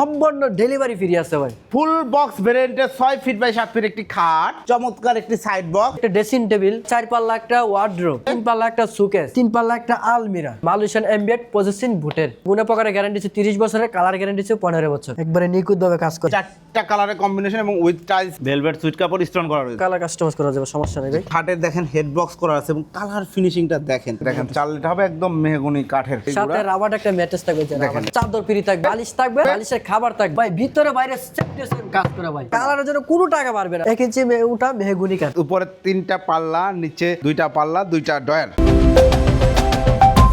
সম্পূর্ণ delivery free আছে ভাই। ফুল বক্স ভেরিয়েন্টের ছয় ফিট বাই সাত ফিট একটি খাট চমৎকার একটি সাইড বক্স একটা ড্রেসিং টেবিল চার পাল্লা একটা ওয়ার্ড্রোব তিন পাল্লা একটা সুকেস তিন পাল্লা একটা আলমিরা। মালয়েশিয়ান এমবিএড পজিশন ভুটের গুণে প্রকারের গ্যারান্টি আছে? তিরিশ বছরের কালার গ্যারান্টি আছে পনেরো বছর। একবারে নিখুঁত ভাবে কাজ করে। চারটা কালারের কম্বিনেশন এবং উইথ টাইলস ভেলভেট সুইট কাপড় স্টোন করা রয়েছে। কালার কাস্টমাইজ করা যাবে সমস্যা নেই ভাই। খাটের দেখেন হেড বক্স করা আছে এবং কালার ফিনিশিংটা দেখেন। দেখেন চালটা হবে একদম মেহগনি কাঠের। সাথে রাবার একটা ম্যাট্রেস থাকবে দেখেন। চাদর ফ্রি থাকবে বালিশ থাকবে বালিশের খাবার থাকবে। ভাই, ভিতরে বাইরে কাজ করে ভাই। কালারের জন্য কোনো টাকা পারবে না। এক ইঞ্চি ওটা মেহগুনি কাজ উপরে তিনটা পাল্লা, নিচে দুইটা পাল্লা, দুইটা ডয়ার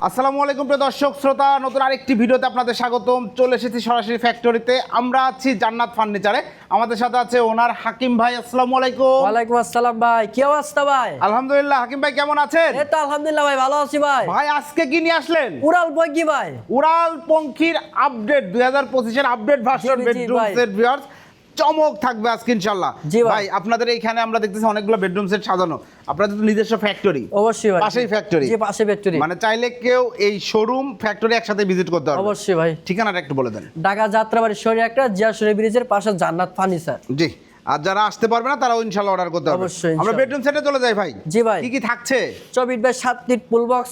আসসালামু আলাইকুম প্রিয় দর্শক শ্রোতা নতুন আরেকটি ভিডিওতে আপনাদের স্বাগতম। চলে এসেছি সরাসরি ফ্যাক্টরিতে আমরা আছি জান্নাত ফার্নিচারে আমাদের সাথে আছে ওনার হাকিম ভাই আসসালামু আলাইকুম। ওয়ালাইকুম আসসালাম ভাই কি অবস্থা ভাই? আলহামদুলিল্লাহ হাকিম ভাই কেমন আছেন? এই তো আলহামদুলিল্লাহ ভাই ভালো আছি ভাই। ভাই আজকে কি নিয়ে আসলেন? উড়াল কি ভাই। উড়াল পঙ্খির আপডেট দুই হাজার পঁচিশের update version bedroom set viewers চমক থাকবে আজকে ইনশাল্লাহ ভাই। আপনাদের এইখানে আমরা দেখতেছি অনেকগুলো বেডরুম সেট সাজানো। আপনাদের তো নিজস্ব ফ্যাক্টরি অবশ্যই ভাই। পাশেই ফ্যাক্টরি জি পাশে ফ্যাক্টরি মানে চাইলে কেউ এই শোরুম ফ্যাক্টরি একসাথে ভিজিট করতে পারবে। অবশ্যই ভাই। ঠিকানাটা একটু বলে দেন। ঢাকা যাত্রাবাড়ি শরীর একটা জিয়া শরীর ব্রিজের পাশে জান্নাত ফার্নিচার জি আর যারা আসতে পারবে না তারাও ইনশাল্লাহ অর্ডার করতে পারবে। অবশ্যই, আমরা। বেডরুম সেটে চলে যাই ভাই। জি ভাই। কি কি থাকছে? চব্বিশ বাই সাত feet full box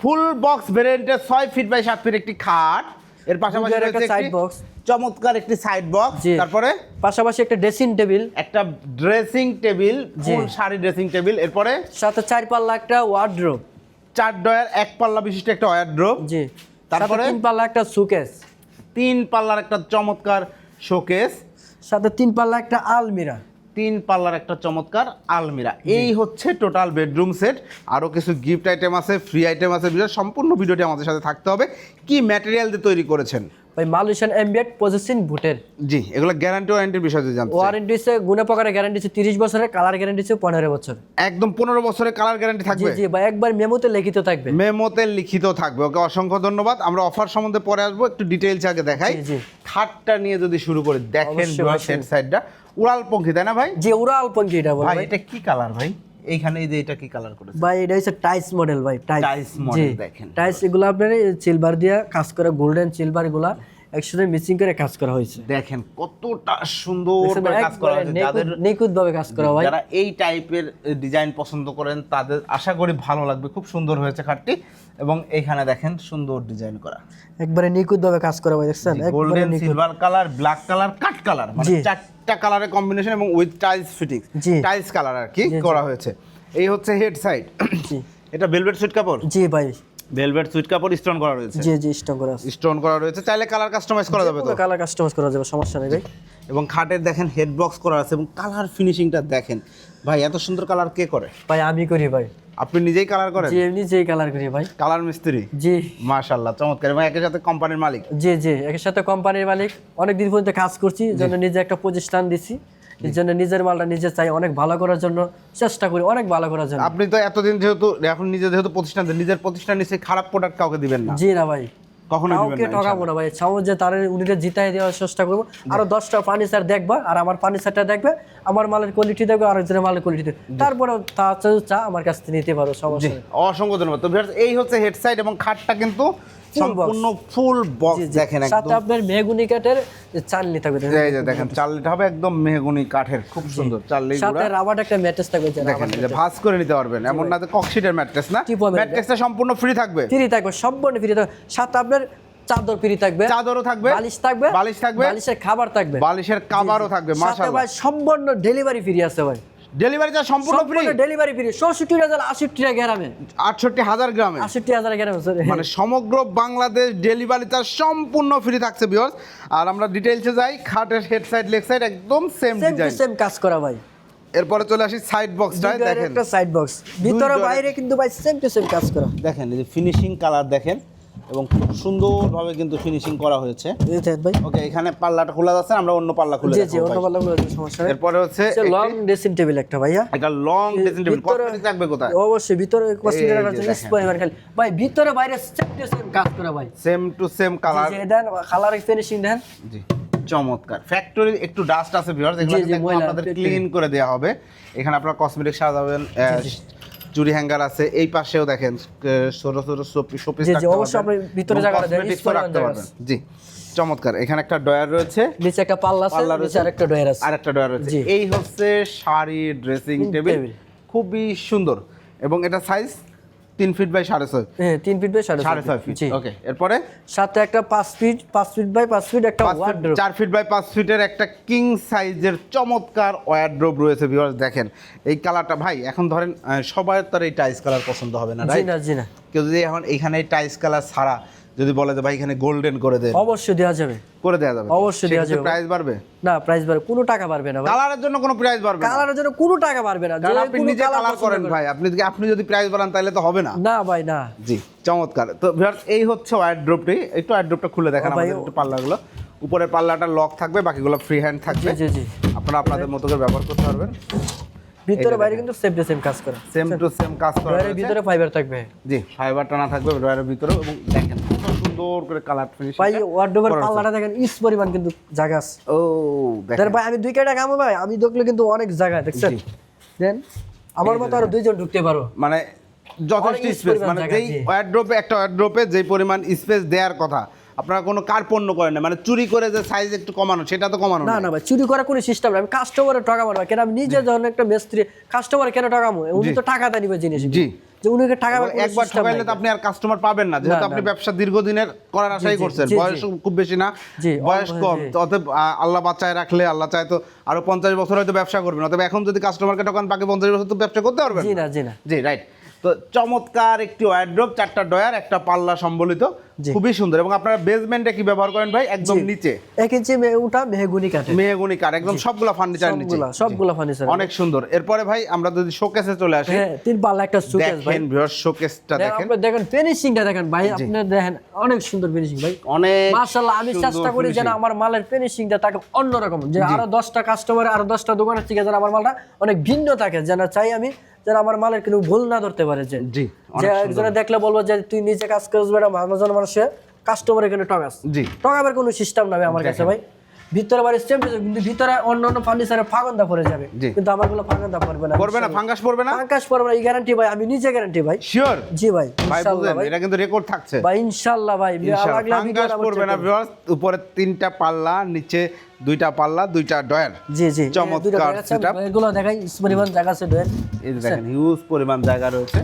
full box ভেরিয়েন্টের ছয় ফিট বাই সাত ফিট একটি খাট। এর পাশাপাশি একটা রয়েছে একটি box। চমৎকার একটি সাইড বক্স। তারপরে? পাশাপাশি একটা ড্রেসিং টেবিল একটা dressing table. Full sari dressing table এরপরে? সাথে চার পাল্লা একটা ওয়ার্ড্রোব চার ডয়ার এক পাল্লা বিশিষ্ট একটা ওয়ারড্রোব জি। তারপরে? তিন পাল্লা একটা সুকেস তিন পাল্লার একটা চমৎকার শোকেস সাথে তিন পাল্লা একটা আলমিরা। তিন পাল্লার একটা চমৎকার আলমিরা। এই হচ্ছে টোটাল বেডরুম সেট আরও কিছু গিফট আইটেম আছে ফ্রি আইটেম আছে। বিষয় সম্পূর্ণ ভিডিওটি আমাদের সাথে থাকতে হবে। কি ম্যাটেরিয়াল দিয়ে তৈরি করেছেন? ভাই মালয়েশিয়ান এমবিএড পজিশন ভুটের জি এগুলো গ্যারান্টি ওয়ারেন্টির বিষয় জানতে ওয়ারেন্টি আছে গুণে প্রকারের গ্যারান্টি আছে তিরিশ বছরের কালার গ্যারান্টি আছে পনেরো বছর। একদম পনেরো বছরের কালার গ্যারান্টি থাকবে? জি ভাই একবার মেমোতে লিখিত থাকবে। মেমোতে লিখিত থাকবে। ওকে অসংখ্য ধন্যবাদ। আমরা অফার সম্বন্ধে পরে আসব একটু ডিটেইলস আগে দেখাই। জি, জি। খাটটা নিয়ে যদি শুরু করি দেখেন। সেট সাইডটা উড়াল পঙ্খি তাই না ভাই? যে উড়াল পঙ্কি এটা ভাই এটা কি কালার ভাই? এইখানে এই যে এটা কি কালার করেছে? ভাই এটা হচ্ছে টাইস মডেল ভাই টাইস মডেল দেখেন। টাইস এগুলো আপনার সিলভার দিয়া কাজ করে গোল্ডেন সিলভার এগুলা। একসাথে মিক্সিং করে কাজ করা হয়েছে। দেখেন কতটা সুন্দর করে কাজ করা হয়েছে। যাদের নিখুঁত ভাবে কাজ করা ভাই যারা এই টাইপের ডিজাইন পছন্দ করেন তাদের আশা করি ভালো লাগবে। খুব সুন্দর হয়েছে খাটটি এবং এখানে দেখেন সুন্দর ডিজাইন করা। একবারে নিখুঁত ভাবে কাজ করা হয় দেখছেন? Golden silver colour black colour cut colour মানে চারটা কালারের কম্বিনেশন এবং with tiles fitting tiles colour আর কি করা হয়েছে। এই হচ্ছে হেড সাইড এটা ভেলভেট সুইট কাপড়? জি ভাই। ভেলভেট সুইট কাপড় স্টোন করা রয়েছে। জি জি স্টক করা আছে। স্টোন করা রয়েছে। চাইলে কালার কাস্টমাইজ করা যাবে তো। কালার কাস্টমাইজ করা যাবে সমস্যা নেই ভাই। এবং খাটের দেখেন হেড বক্স করা আছে এবং কালার ফিনিশিংটা দেখেন। ভাই এত সুন্দর কালার কে করে? ভাই আমি করি ভাই। আপনি নিজেই কালার করেন? জি এমনি যেই কালার করি ভাই। কালার মিস্ত্রি? জি। মাশাল্লাহ চমৎকার। এবং একই সাথে কোম্পানির মালিক? জি জি একের সাথে কোম্পানির মালিক। অনেক দিন পর্যন্ত কাজ করছি জন্য নিজে একটা প্রতিষ্ঠান দিছি। এই জন্য নিজের মালটা নিজে চাই অনেক ভালো করার জন্য চেষ্টা করি অনেক ভালো করার জন্য। আপনি তো এতদিন যেহেতু এখন নিজে যেহেতু প্রতিষ্ঠান নিজের প্রতিষ্ঠান নিচে খারাপ প্রোডাক্ট কাউকে দিবেন না। জি না ভাই। কখনো কাউকে ঠকাবো না ভাই। চাও যে তার উনিকে জিতাই দেওয়ার চেষ্টা করব। আরও দশটা ফার্নিচার দেখবা আর আমার ফার্নিচারটা দেখবে আমার মালের কোয়ালিটি দেখবে আর একজনের মালের কোয়ালিটি দেখবে। তারপরে তা চা- আমার কাছ থেকে নিতে পারো সমস্যা অসংখ্য ধন্যবাদ। তো এই হচ্ছে হেড সাইড এবং খাটটা কিন্তু সম্পূর্ণ ফুল বক্স। দেখেন সাথে আপনার মেহগুনি কাঠের চালনি থাকবে দেখেন। এই যে দেখেন চালটা হবে একদম মেহগুনি কাঠের খুব সুন্দর চাললি সাথে রাবার একটা ম্যাট্রেস থাকবে দেখেন যে ভাঁজ করে নিতে পারবেন এমন না যে ককশিটের ম্যাট্রেস না। ম্যাট্রেসটা সম্পূর্ণ ফ্রি থাকবে। ফ্রি থাকবে সম্পূর্ণ ফ্রি থাকবে। সাথে আপনার চাদর ফ্রি থাকবে। চাদরও থাকবে বালিশ থাকবে বালিশ থাকবে। বালিশের খাবার থাকবে। বালিশের কাভারও থাকবে মাশাআল্লাহ। ভাই সম্পূর্ণ ডেলিভারি ফ্রি আছে ভাই। ডেলিভারি চার্জ সম্পূর্ণ ফ্রি ডেলিভারি ফ্রি চৌষট্টি হাজার আশিটি টাকা গ্রামে। আটষট্টি হাজার গ্রামে? আশিটি হাজার গ্রামে sorry। মানে সমগ্র বাংলাদেশ ডেলিভারি চার্জ সম্পূর্ণ ফ্রি থাকছে বিয়স আর আমরা ডিটেইলসে যাই খাটের হেড সাইড লেগ সাইড একদম সেম ডিজাইন সেম কাজ করা ভাই। এরপরে চলে আসি সাইড বক্সটায় দেখেন। একটা সাইড বক্স ভিতরে বাইরে কিন্তু ভাই সেম টু সেম কাজ করা। দেখেন এই যে ফিনিশিং কালার দেখেন। এবং খুব সুন্দরভাবে কিন্তু ফিনিশিং করা হয়েছে। ভাই। ওকে এখানে পাল্লাটা খোলা যাচ্ছে আমরা অন্য পাল্লা খুলে জি জি অন্য। পাল্লা গুলো সমস্যা নেই। এরপরে হচ্ছে লং ড্রেসিং টেবিল একটা ভাইয়া। একটা লং ড্রেসিং টেবিল কসমেটিক রাখবে কোথায়? অবশ্যই ভিতরে এই যে রাখার জন্য। স্প্রে খালি। ভাই ভিতরে বাইরে সেম টু সেম কাজ করা ভাই। সেম টু সেম কালার জি, দেন কালার ফিনিশিং দেন। জি চমৎকার। ফ্যাক্টরি একটু ডাস্ট আছে ভিউয়ার্স এগুলো আপনাদের ক্লিন করে দেওয়া হবে। এখানে আপনারা কসমেটিক সাজাবেন চুরি হ্যাঙ্গার আছে এই পাশেও দেখেন ছোট ছোট শোপিস অবশ্যই আপনি ভিতরে জায়গা রাখতে পারবেন। জি চমৎকার। এখানে একটা ডয়ার রয়েছে। নিচে একটা পাল্লা আছে পাল্লা নিচে রয়েছে। আরেকটা ডয়ার আছে। আর একটা ডয়ার রয়েছে এই হচ্ছে শাড়ি ড্রেসিং টেবিল। খুবই সুন্দর। এবং এটা সাইজ তিন ফিট বাই সাড়ে ছয় হ্যাঁ তিন ফিট বাই সাড়ে সাড়ে ছয় ফিট ওকে এরপরে? সাথে একটা পাঁচ ফিট পাঁচ ফিট বাই পাঁচ ফিট একটা ওয়ার্ড্রোব চার ফিট বাই পাঁচ ফিটের একটা কিং সাইজের চমৎকার ওয়ারড্রোব রয়েছে ভিউয়ার্স দেখেন। এই কালারটা ভাই এখন ধরেন সবার আর এই টাইস কালার পছন্দ হবে না জি রাইট না জি না। কেউ যদি এখন এখানে টাইস কালার ছাড়া যদি বলে যে ভাই এখানে গোল্ডেন করে দেন অবশ্যই দেওয়া যাবে। করে দেওয়া যাবে। অবশ্যই দেওয়া যাবে। প্রাইস বাড়বে। না প্রাইস বাড়বে। কোনো টাকা বাড়বে না ভাই। কালারের জন্য কোনো প্রাইস বাড়বে না। কালারের জন্য কোনো টাকা বাড়বে না। কারণ আপনি নিজে কালার করেন ভাই। আপনি যদি আপনি যদি প্রাইস বাড়ান তাহলে তো হবে না। না ভাই না। জি চমৎকার। তো ভিউয়ার্স এই হচ্ছে ওয়ারড্রপটি একটু ওয়ারড্রপটা খুলে দেখেন আমাদের একটু পাল্লাগুলো। উপরের পাল্লাটা লক থাকবে বাকিগুলো ফ্রি হ্যান্ড থাকবে। জি জি আপনারা আপনাদের মতো করে ব্যবহার করতে পারবেন। ভিতরে বাইরে কিন্তু সেম টু সেম কাজ করে। সেম টু সেম কাজ করা। ভিতরে ফাইবার থাকবে। জি ফাইবার টানা থাকবে ড্রয়ারের ভিতরেও এবং দেখেন। সুন্দর করে কালার ফিনিশ ভাই ওয়ার্ডরোবের পাল্লাটা দেখেন ইস পরিমাণ কিন্তু জায়গা আছে। ও দেখেন। ভাই আমি দুই কাটা কামো ভাই আমি দেখলে কিন্তু অনেক জায়গা দেখছেন? দেন আমার মতো আরও দুইজন ঢুকতে পারো। মানে যথেষ্ট স্পেস মানে যেই। একটা ওয়ারড্রপে যেই পরিমাণ স্পেস দেওয়ার কথা আপনারা কোনো কার্পণ্য করেন না মানে চুরি করে যে সাইজ একটু কমানো সেটা তো কমানো না না না ভাই চুরি করার কোনো সিস্টেম নাই আমি কাস্টমারের টাকা মারবো কেন আমি নিজে যখন একটা মিস্ত্রি কাস্টমার কেন টাকা মো উনি তো টাকা দেয় নিবে জিনিস জি। যে উনিকে টাকা একবার ঠকাইলে তো আপনি আর কাস্টমার পাবেন না। যেহেতু আপনি ব্যবসা দীর্ঘদিনের করার আশাই করছেন। বয়স খুব বেশি না। বয়স কম। অতএব আল্লাহ বাচ্চায় রাখলে আল্লাহ চায় তো আরও পঞ্চাশ বছর হয়তো ব্যবসা করবেন। অতএব এখন যদি কাস্টমারকে ঠকান বাকি পঞ্চাশ বছর তো ব্যবসা করতে পারবেন জি না। না জি না। জি রাইট তো চমৎকার একটি ওয়ারড্রপ চারটা ডয়ার একটা পাল্লা সম্বলিত। খুবই সুন্দর। এবং আপনারা বেসমেন্টে কি ব্যবহার করেন ভাই? একদম নিচে। এক ইঞ্চি উঠা মেহগুনি কাঠে মেহগুনি কাঠ একদম সবগুলা ফার্নিচার নিচে। সবগুলা ফার্নিচার অনেক সুন্দর। এরপরে ভাই আমরা যদি শোকেসে চলে আসি। হ্যাঁ তিন পাল্লা একটা সুকেস ভাই। দেখেন ভিউয়ার শোকেসটা দেখেন, আপনি দেখেন ফিনিশিংটা দেখেন ভাই। আপনি দেখেন অনেক সুন্দর ফিনিশিং ভাই। অনেক মাশাআল্লাহ আমি চেষ্টা করি যেন আমার মালের ফিনিশিংটা থাকে অন্যরকম যে আরও দশটা কাস্টমার আরও দশটা দোকানের থেকে যেন আমার মালটা অনেক ভিন্ন থাকে যেন চাই আমি যেন আমার মালের কিন্তু ভুল না ধরতে পারে যে জি যে একজনে দেখলে বলব যে তুই নিজে কাজ করিস বেটা মানুষজন মানুষে কাস্টমার এখানে টকাস জি। টকাবার কোনো সিস্টেম নাই আমার কাছে ভাই। ভিতরে বাড়ি সেম কিন্তু ভিতরে অন্য অন্য ফার্নিচারে ফাগন্দা পড়ে যাবে। কিন্তু আমারগুলো ফাগন্দা পড়বে না পড়বে না ফাঙ্গাস পড়বে না? ফাঙ্কাস পড়বে না এই গ্যারান্টি ভাই আমি নিজে গ্যারান্টি ভাই। শিওর জি ভাই ইনশাআল্লাহ ভাই। এটা কিন্তু রেকর্ড থাকছে। ভাই ইনশাআল্লাহ ভাই। ফাঙ্গাস পড়বে না ভিউয়ার্স উপরে তিনটা পাল্লা নিচে দুইটা পাল্লা দুইটা ডয়ার জি জি। চমৎকার setup। এগুলো দেখাই পরিমাণ জায়গা আছে ডোয়ের এই দেখেন হিউজ পরিমাণ জায়গা রয়েছে।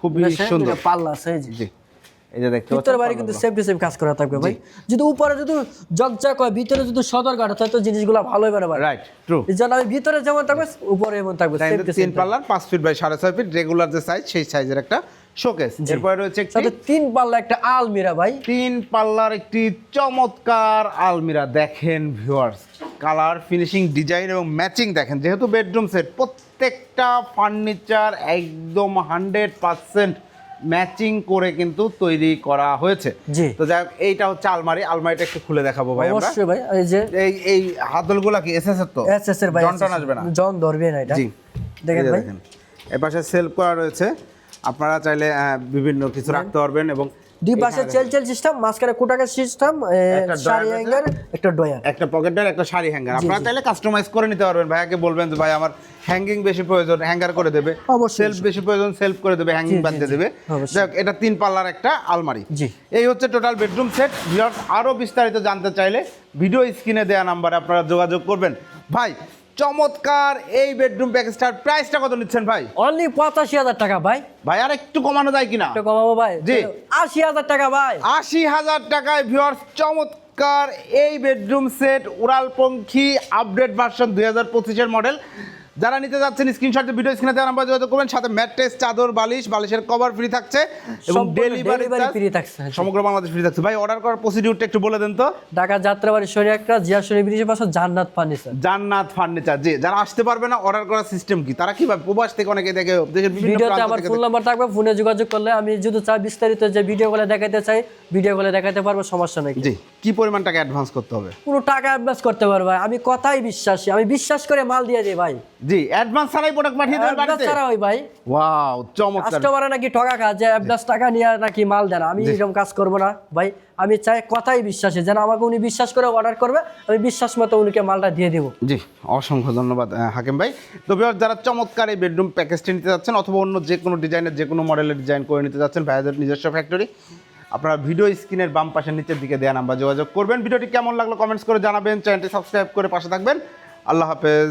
খুবই সুন্দর। পাল্লা আছে জি। এই যে দেখতে ভিতরে কিন্তু সেম টু সেম কাজ করা থাকবে ভাই। যদি উপরে যদি জগজগ হয় ভিতরে যদি সদর কাটা তাহলে তো জিনিসগুলো ভালো হবে না রাইট ট্রু জন্য আমি ভিতরে যেমন থাকবে উপরে এমন থাকবে তিন পাল্লার পাঁচ ফিট বাই সাড়ে ছয় ফিট রেগুলার যে সাইজ সেই সাইজের একটা শোকেস এরপরে রয়েছে একটি তিন পাল্লা একটা আলমিরা ভাই। তিন পাল্লার একটি চমৎকার আলমিরা। দেখেন ভিউয়ার্স কালার ফিনিশিং ডিজাইন এবং ম্যাচিং দেখেন। যেহেতু বেডরুম সেট প্রত্যেকটা ফার্নিচার একদম হান্ড্রেড পার্সেন্ট ম্যাচিং করে কিন্তু তৈরি করা হয়েছে। তো যাই এইটা হচ্ছে আলমারি। আলমারিটা একটু খুলে দেখাবো ভাই আমরা। অবশ্যই ভাই এই যে এই এই হাতলগুলো কি এসএস এর তো? এসএস এর ভাই জনটন আসবে না। জন ধরবে না এটা। জি। দেখেন ভাই। এই এপাশে সেলফ করা রয়েছে। আপনারা চাইলে বিভিন্ন কিছু রাখতে পারবেন এবং দুই পাশে চেল চেল সিস্টেম মাঝখানে কোটাকের সিস্টেম সারি হ্যাঙ্গার একটা ডয়ার একটা পকেটের একটা শাড়ি হ্যাঙ্গার আপনারা চাইলে কাস্টমাইজ করে নিতে পারবেন। ভাইয়াকে বলবেন যে ভাই আমার হ্যাঙ্গিং বেশি প্রয়োজন হ্যাঙ্গার করে দেবে। অবশ্যই। সেলফ বেশি প্রয়োজন সেলফ করে দেবে হ্যাঙ্গিং জি, দেবে। হোক, এটা তিন পাল্লার একটা আলমারি। জি। এই হচ্ছে টোটাল বেডরুম সেট ভিউয়ার্স আরও বিস্তারিত জানতে চাইলে ভিডিও স্ক্রিনে দেওয়া নাম্বারে আপনারা যোগাযোগ করবেন। ভাই চমৎকার এই বেডরুম প্যাকেজটার প্রাইসটা কত নিচ্ছেন ভাই? অনলি পঁচাশি হাজার টাকা ভাই। ভাই আর একটু কমানো যায় কিনা? একটু কমাবো ভাই। জি। আশি হাজার টাকা ভাই। আশি হাজার টাকায় ভিউয়ার্স চমৎকার এই বেডরুম সেট উড়ালপঙ্খী আপডেট ভার্সন দুই হাজার পঁচিশের মডেল যারা নিতে যাচ্ছেন স্ক্রিনশট ভিডিও স্ক্রিনে দেওয়া নাম্বার যোগাযোগ করবেন। সাথে ম্যাট্রেস চাদর বালিশ বালিশের কভার ফ্রি থাকছে এবং ডেলিভারি free থাকছে। সমগ্র বাংলাদেশ ফ্রি থাকছে। ভাই অর্ডার করার প্রসিডিউরটা একটু বলে দেন তো। ঢাকা যাত্রাবাড়ি শরী একটা জিয়া শরী ব্রিজের পাশে জান্নাত ফার্নিচার জান্নাত ফার্নিচার জি। যারা আসতে পারবে না অর্ডার করার সিস্টেম কি? তারা কীভাবে প্রবাস থেকে অনেকে দেখে দেশের বিভিন্ন ভিডিওতে আমার ফোন নাম্বার থাকবে ফোনে যোগাযোগ করলে আমি যদি চাই বিস্তারিত যে ভিডিও গুলো দেখাতে চাই ভিডিও গুলো দেখাতে পারব সমস্যা নেই। জি। কি পরিমাণ টাকা অ্যাডভান্স করতে হবে? কোনো টাকা অ্যাডভান্স করতে পারব ভাই। আমি কথাই বিশ্বাসী আমি বিশ্বাস করে মাল দিয়ে দিই ভাই। জি অ্যাডভান্স ছাড়াই প্রোডাক্ট পাঠিয়ে দেবেন অ্যাডভান্স বাড়িতে? ছাড়া ওই ভাই। ওয়াও চমৎকার। কাস্টমারে নাকি ঠকা খা যে অ্যাডভান্স টাকা নিয়ে নাকি মাল দেন আমি এরকম কাজ করব না। ভাই আমি চাই কথাই বিশ্বাসী যেন আমাকে উনি বিশ্বাস করে অর্ডার করবে আমি বিশ্বাস মতো উনিকে মালটা দিয়ে দেবো। জি অসংখ্য ধন্যবাদ হাকিম ভাই। তো ভিউয়ার যারা চমৎকার এই বেডরুম প্যাকেজটি নিতে যাচ্ছেন অথবা অন্য যে কোনো ডিজাইনের যে কোনো মডেলের ডিজাইন করে নিতে যাচ্ছেন ভাইয়াদের নিজস্ব ফ্যাক্টরি আপনারা ভিডিও স্ক্রিনের বাম পাশের নিচের দিকে দেওয়া নাম্বার যোগাযোগ করবেন। ভিডিওটি কেমন লাগল কমেন্টস করে জানাবেন চ্যানেলটি সাবস্ক্রাইব করে পাশে থাকবেন। আল্লাহ হাফেজ।